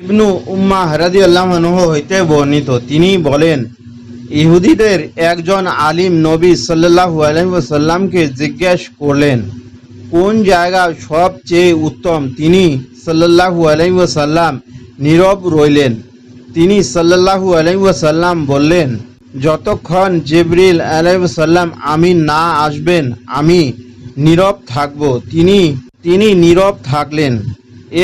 ইবনু উম্মা হারাদি আল্লাহ হইতে বর্ণিত। তিনি বলেন, ইহুদিদের একজন আলিম নবী সাল্লাহু আলহিসাল্লামকে জিজ্ঞেস করলেন, কোন জায়গা সবচেয়ে উত্তম? তিনি সাল্লাহু আলহিসাল্লাম নীরব রইলেন। তিনি সাল্লাহু আলহিসাল্লাম বললেন, যতক্ষণ জিবরিল আলহিসাল্লাম আমি না আসবেন, আমি নীরব থাকব। তিনি তিনি নীরব থাকলেন।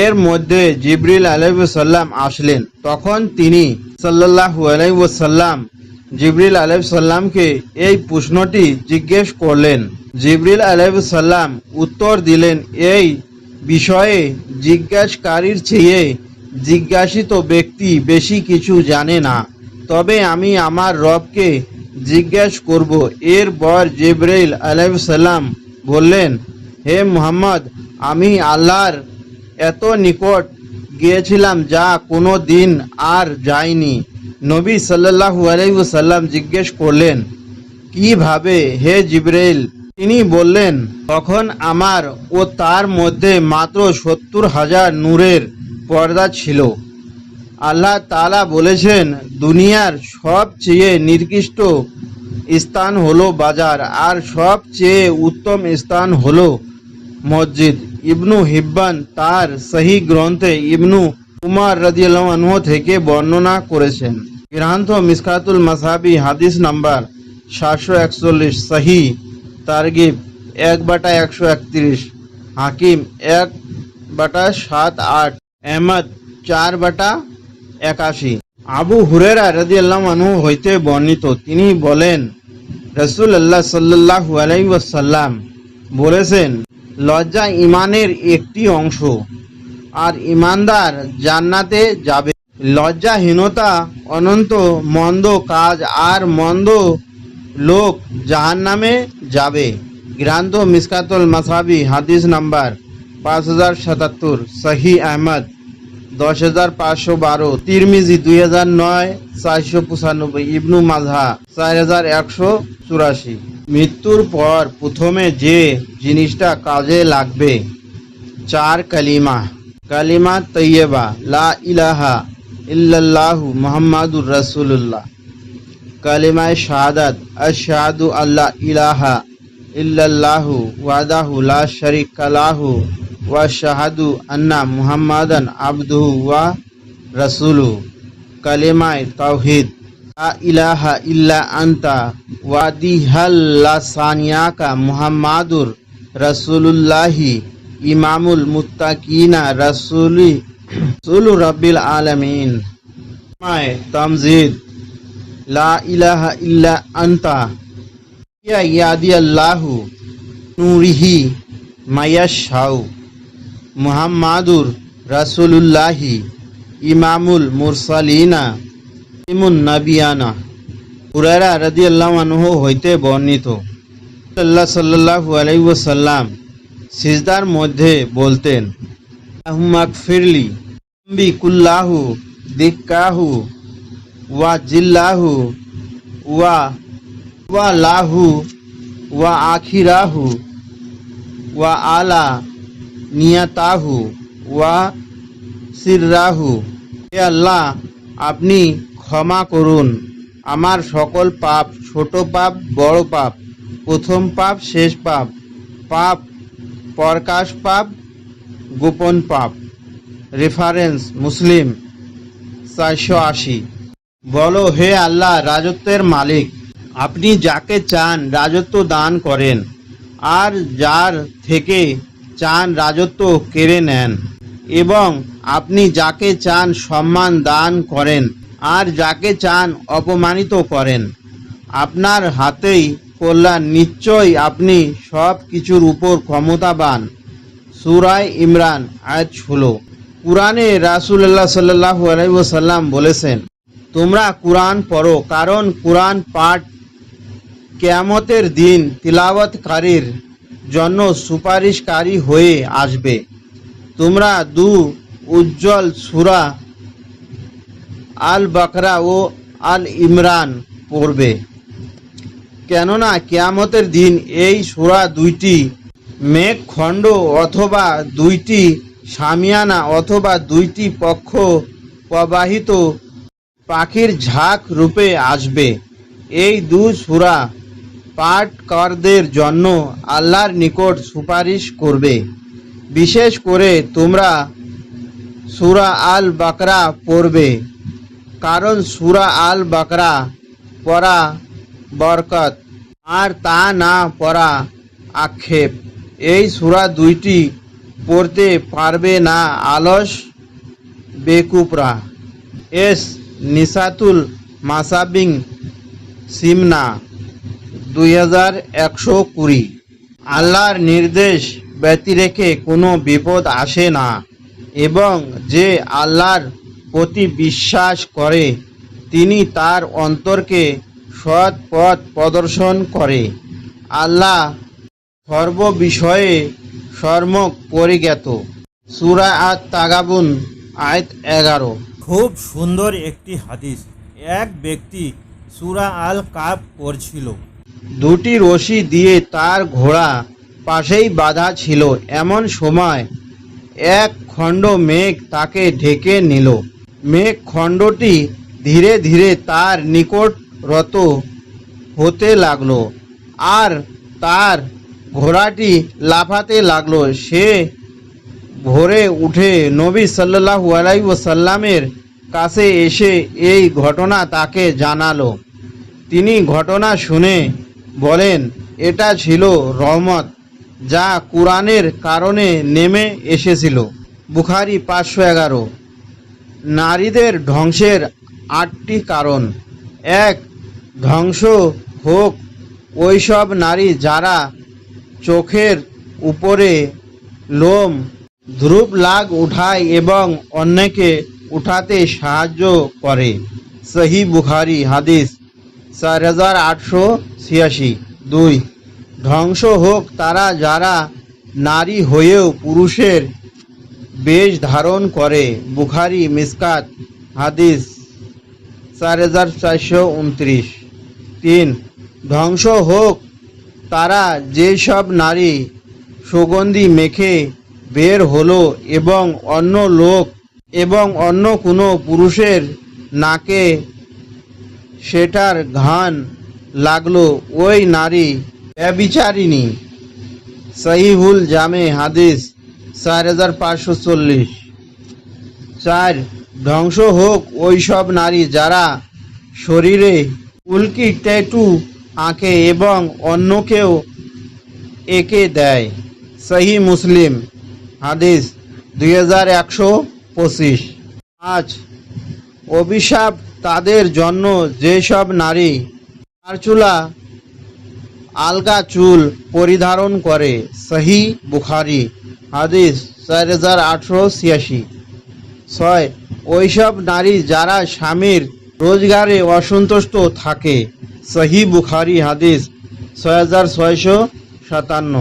এর মধ্যে জিবরিল আলহিসাল্লাম আসলেন। তখন তিনি সাল্লাহু আলহিসাল্লাম জিবরিল আলহিসাল্লামকে এই প্রশ্নটি জিজ্ঞেস করলেন। জিবরিল আলহিসাল্লাম উত্তর দিলেন, এই বিষয়ে জিজ্ঞাসকারীর চেয়ে জিজ্ঞাসিত ব্যক্তি বেশি কিছু জানে না। তবে আমি আমার রবকে জিজ্ঞেস করব। এরপর জিবরাইল আলাইসাল্লাম বললেন, হে মুহাম্মদ, আমি আল্লাহর এত নিকট গিয়েছিলাম যা কোনো দিন আর যায়নি। নবী সাল্লাল্লাহু আলাইসাল্লাম জিজ্ঞেস করলেন, কীভাবে হে জিবরাইল? তিনি বললেন, তখন আমার ও তার মধ্যে মাত্র সত্তর হাজার নূরের পর্দা ছিল। আল্লাহ তালা বলেছেন, দুনিয়ার সবচেয়ে নির্দিষ্ট স্থান হলো বাজার, আর সবচেয়ে উত্তম স্থান হলো মসজিদ। ইবনু হিব্বান তার সহি গ্রন্থে ইবনু উমার রাজিয়াল্লাহ থেকে বর্ণনা করেছেন। গ্রান্থ মিসকাতুল মাসাবি হাদিস নাম্বার সাতশো একচল্লিশ, সহি, তারগিব এক বাটা একশো একত্রিশ, হাকিম এক বাটা সাত আট, আহমদ চার বাটা একাশি। আবু হুরেরা রাজি আল্লাহ আনহু হইতে বর্ণিত, তিনি বলেন রসুল আল্লাহ সাল্লাহু আলাইসাল্লাম বলেছেন লজ্জা ইমানের একটি অংশ। আর ইমানদার জান্নাতে যাবে। লজ্জাহীনতা অনন্ত মন্দ কাজ আর মন্দ লোক জাহান্নামে যাবে। গ্রান্ত মিসকাতুল মাসাবি হাদিস নাম্বার পাঁচ হাজার সাতাত্তর সহি আহমদ, দশ হাজার পাঁচশো বারো, তিরমিজি দুই হাজার নয়, চারশো পঁচানব্বই, ইবনু মাঝহা চার হাজার একশো চুরাশি। মৃত্যুর পর প্রথমে যে জিনিসটা কাজে লাগবে, চার কালিমা। কালিমা তৈয়বা, লা ইলাহা ইল্লাল্লাহু মোহাম্মদুর রাসূলুল্লাহ। কালিমায় শাহাদাত, আশহাদু আল্লাহ ইলাহা ইল্লাল্লাহু ওয়াদাহু লা শারিকা লাহু ওয়া শাহাদু আন্না মুহাম্মাদান আবদুহু ওয়া রাসূলু কালিমায় তাওহীদ। লা ইলাহা ইল্লা আনতা ওয়াদিহাল সানিয়াকা মুহাম্মাদুর রাসূলুল্লাহি ইমামুল মুত্তাকিনা রাসূলি রাসূলু রাব্বিল আলামিন। তামজিদ, লা ইলাহা ইল্লা আনতা ইয়া ইয়াদিয়াল্লাহু নূরিহি মায়াশাউ মুহাম্মাদুর রাসূলুল্লাহি ইমামুল মুরসালিনা। ইমুন নাবিয়ানা হুরায়রা রাদিয়াল্লাহু আনহু হইতে বর্ণিত। আল্লাহ সাল্লাল্লাহু আলাইহি সিজদার মধ্যে বলতেন আহমাক ফিরলি বি কুল্লাহু, দিক্কাহু, ওয়া জিল্লাহু, ওয়া ওয়া লাহু, ওয়া আখিরাহু, ওয়া আলা নিয়াতাহু, ওয়া সিররাহু। হে আল্লাহ, আপনি ক্ষমা করুন। আমার সকল পাপ ছোট পাপ, বড় পাপ, প্রথম পাপ, শেষ পাপ পাপ, প্রকাশ পাপ, গোপন পাপ। রেফারেন্স মুসলিম, চারশো আশি। বলো, হে আল্লাহ, রাজত্বের মালিক, আপনি যাকে চান রাজত্ব দান করেন, আর যার থেকে চান রাজত্ব কেড়ে নেন, এবং আপনি যাকে চান সম্মান দান করেন আর যাকে চান অপমানিত করেন। আপনার হাতেই কল্যাণ নিশ্চয়ই আপনি সব কিছুর উপর ক্ষমতাবান। সুরায় ইমরান, আয়াত হলো কুরআনে রাসূলুল্লাহ সাল্লাল্লাহু আলাইহি ওয়াসাল্লাম বলেছেন, তোমরা কুরআন পড়ো, কারণ কুরআন পাঠ কেয়ামতের দিন তিলাওয়াতকারীর জন্য সুপারিশকারী হয়ে আসবে। তোমরা দু উজ্জ্বল সূরা আল বাকরা ও আল ইমরান পড়বে। কেননা কেয়ামতের দিন এই সূরা দুইটি মেঘখণ্ড অথবা দুইটি সামিয়ানা অথবা দুইটি পক্ষ প্রবাহিত পাখির ঝাঁক রূপে আসবে। এই দু সূরা পাঠকারদের জন্য আল্লাহর নিকট সুপারিশ করবে। বিশেষ করে তোমরা সুরা আল বাকরা পড়বে। কারণ সূরা আল বাকরা পড়া বরকত, আর তা না পড়া আক্ষেপ। এই সূরা দুইটি পড়তে পারবে না আলস বেকুপরা এস নিসাতুল মাসাবিং সিমনা দুই হাজার একশো কুড়ি। আল্লাহর নির্দেশ ব্যতিরেখে কোনো বিপদ আসে না, এবং যে আল্লাহর প্রতি বিশ্বাস করে। তিনি তার অন্তরকে সৎ পথ প্রদর্শন করে। আল্লাহ সর্ব বিষয়ে সর্মক পরিজ্ঞাত। সুরা আত তাগাবুন আয়ত এগারো। খুব সুন্দর একটি হাদিস। এক ব্যক্তি সুরা আল কাপ পড়ছিল। দুটি রশি দিয়ে তার ঘোড়া পাশেই বাঁধা ছিল। এমন সময় এক খণ্ড মেঘ তাকে ঢেকে নিল। মেঘ খণ্ডটি ধীরে ধীরে তার নিকটরত হতে লাগল আর তার ঘোড়াটি লাফাতে লাগল। সে ভোরে উঠে নবী সাল্লাল্লাহু আলাইহি ওয়াসাল্লামের কাছে এসে এই ঘটনা তাকে জানালো। তিনি ঘটনা শুনে বলেন, এটা ছিল রহমত যা কোরআনের কারণে নেমে এসেছিল। বুখারি পাঁচশো এগারো। নারীদের ধ্বংসের আটটি কারণ। এক, ধ্বংস হোক, ওইসব নারী যারা চোখের উপরে লোম, ধ্রুব লাগ উঠায় এবং অন্যকে উঠাতে সাহায্য করে। সহি বুখারি হাদিস, চার হাজার আটশো ছিয়াশি। দুই, ধ্বংস হোক তারা যারা নারী হয়েও পুরুষের বেশ ধারণ করে। বুখারি, মিসকাত, হাদিস, চার হাজার চারশো উনত্রিশ। তিন, ধ্বংস হোক, তারা যেসব নারী সুগন্ধি মেখে বের হলো এবং অন্য লোক এবং অন্য কোনো পুরুষের নাকে সেটার ঘান লাগল, ওই নারী ব্যবিচারিণী। সহিহুল জামে হাদিস। চার হাজার পাঁচশো চল্লিশ। চার, ধ্বংস হোক ওই সব নারী যারা শরীরে উল্কি, ট্যাটু আঁকে এবং অন্যকেও এঁকে দেয়। সহি মুসলিম। হাদিস দুই হাজার একশো পঁচিশ। পাঁচ অভিশাপ তাদের জন্য যেসব নারী চুলা, আলগা চুল পরিধারণ করে। সহি বুখারি। হাদিস চার হাজার আটশো ছিয়াশি। ছয়, ওইসব নারী যারা স্বামীর রোজগারে অসন্তুষ্ট থাকে। সহি বুখারি হাদিস ছয় হাজার ছয়শো সাতান্ন।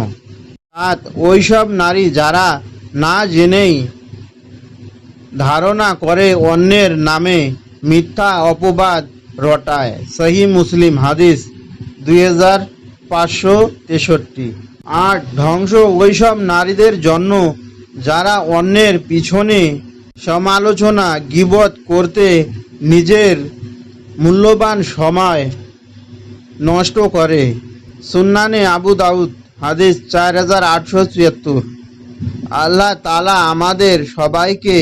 সাত, ওইসব নারী যারা না জেনেই ধারণা করে অন্যের নামে মিথ্যা অপবাদ রটায়। সহি মুসলিম হাদিস দুই হাজার পাঁচশো তেষট্টি। আট ধ্বংস ওইসব নারীদের জন্য যারা অন্যের পিছনে সমালোচনা, গিবত করতে নিজের মূল্যবান সময় নষ্ট করে। সুন্নানে আবু দাউদ, হাদিস চার হাজার আটশো ছিয়াত্তর। আল্লাহ তালা আমাদের সবাইকে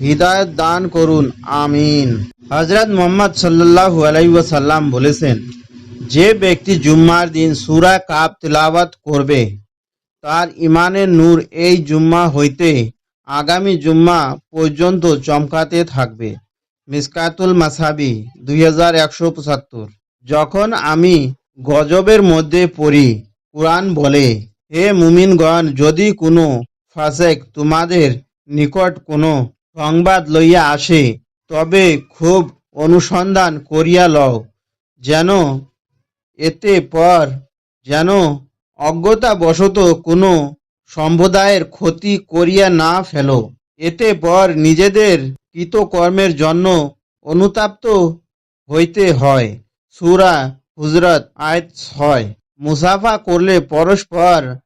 হৃদায়ত দান করুন, আমিন। হজরত মোহাম্মদ সাল্লাল্লাহু আলাইহি ওয়াসাল্লাম বলেছেন যে ব্যক্তি জুম্মার দিন সুরা কাপ তিলাওয়াত করবে, তার ইমানের নূর এই জুম্মা হইতে আগামী জুম্মা পর্যন্ত চমকাতে থাকবে। মিসকাতুল মাসাবি দুই হাজার একশো পঁচাত্তর। যখন আমি গজবের মধ্যে পড়ি, কোরআন বলে, হে মুমিনগণ, যদি কোনো ফাসেক তোমাদের নিকট কোনো সংবাদ লইয়া আসে, তবে খুব অনুসন্ধান করিয়া লও, যেন এতে পর যেন অজ্ঞতাবশত কোনো সম্প্রদায়ের ক্ষতি করিয়া না ফেলো। এতে পর নিজেদের কৃতকর্মের জন্য অনুতাপ্ত হইতে হয়। সুরা হুজরত আয়াত ছয়। মুসাফা করলে পরস্পর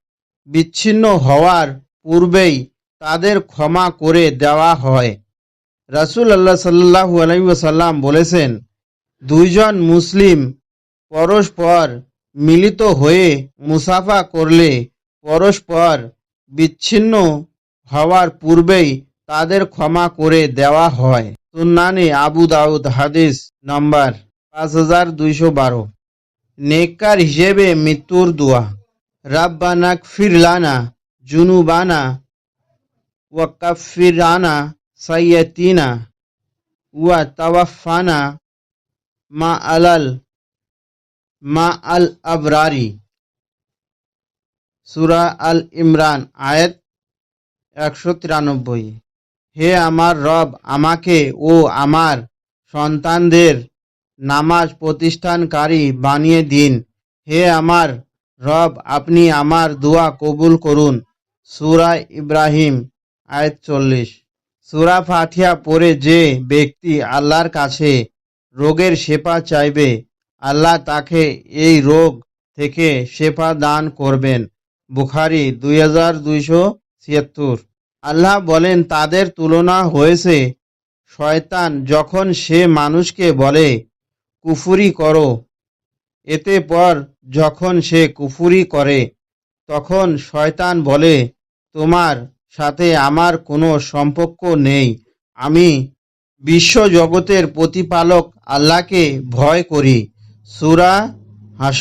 বিচ্ছিন্ন হওয়ার পূর্বেই তাদের ক্ষমা করে দেওয়া হয়। রাসুল আল্লাহ সাল্লাহু আলাইসাল্লাম বলেছেন, দুইজন মুসলিম পরস্পর মিলিত হয়ে মুসাফা করলে পরস্পর বিচ্ছিন্ন হওয়ার পূর্বেই তাদের ক্ষমা করে দেওয়া হয়। সুন্নানে আবু দাউদ হাদিস নাম্বার পাঁচ হাজার দুইশো বারো। নেককার হিসেবে মৃত্যুর দোয়া। রাব্বানাক ফিরলানা জুনুবানা ওয়াকাফিরানা সাইয়াতিনা ওয়া তাওয়াফানা মা আলাল মা আল আবরারি। সুরা আল ইমরান, আয়াত একশো তিরানব্বই। হে আমার রব, আমাকে ও আমার সন্তানদের নামাজ প্রতিষ্ঠানকারী বানিয়ে দিন। হে আমার রব, আপনি আমার দোয়া কবুল করুন। সুরা ইব্রাহিম, আয়াত চল্লিশ। সুরা ফাঠিয়া পড়ে যে ব্যক্তি আল্লাহর কাছে রোগের শেফা চাইবে আল্লাহ তাকে এই রোগ থেকে শেফা দান করবেন। বুখারি দুই হাজার দুইশো ছিয়াত্তর। আল্লাহ বলেন, তাদের তুলনা হয়েছে শয়তান যখন সে মানুষকে বলে, কুফুরি করো। এতে পর যখন সে কুফুরি করে, তখন শয়তান বলে, তোমার সাথে আমার কোনো সম্পর্ক নেই। আমি বিশ্বজগতের প্রতিপালক আল্লাহকে ভয় করি। সুরা হাস